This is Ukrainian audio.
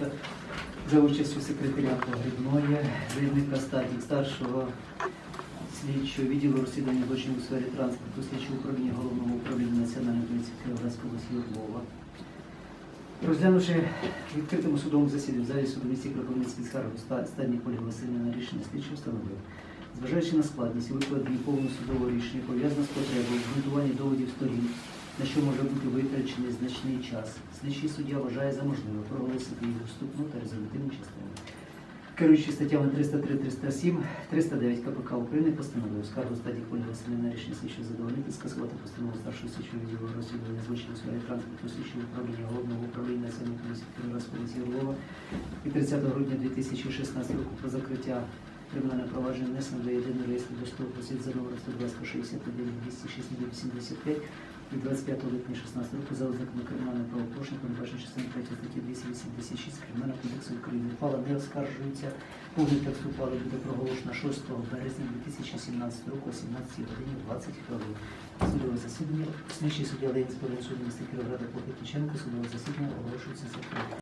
Київська за участю секретаря Погрібної, заявника стадії старшого слідчого відділу розслідування злочинів у сфері транспорту, слідчого управління головного управління Національної поліції Кіровоградської області Львова. Розглянувши відкритому судовому засіданні в залі суду місті Кропивницький скаргу стадії Ольги Васильівни на рішення слідчого встановив, зважаючи на складність і викладені повного судового рішення, пов'язано з потребою обґрунтування доводів сторін, на що може бути витрачений значний час, слідчий суддя вважає за можливе проголосити їх вступну та резолютивну частину. Керуючи статтями 303, 307, 309 КПК України постановив скаргу стадії Ольги Васильівни на рішення слідчого задовольнити, скасувати постанову старшого слідчого відділу розслідування злочинів у сфері транспорту слідчого управління головного управління Національної поліції Кіровоградської Орлова від 30 грудня 2016 року про закриття кримінального провадження внесено до єдиного реєстру осіб за номером 120 61 206 85 від 25 липня 16 року за ознаками кримінального правопорушення, передбачено частини 3 статті 286 Кримінального кодексу України. Ухвала не оскаржується. Повний текст ухвали буде проголошено 6 березня 2017 року о 17 годині 20 хвилин. Судове засідання. Слідчий суддя Ленінського суду міста Кіровграда Покитниченко. Судове засідання оголошується закритим.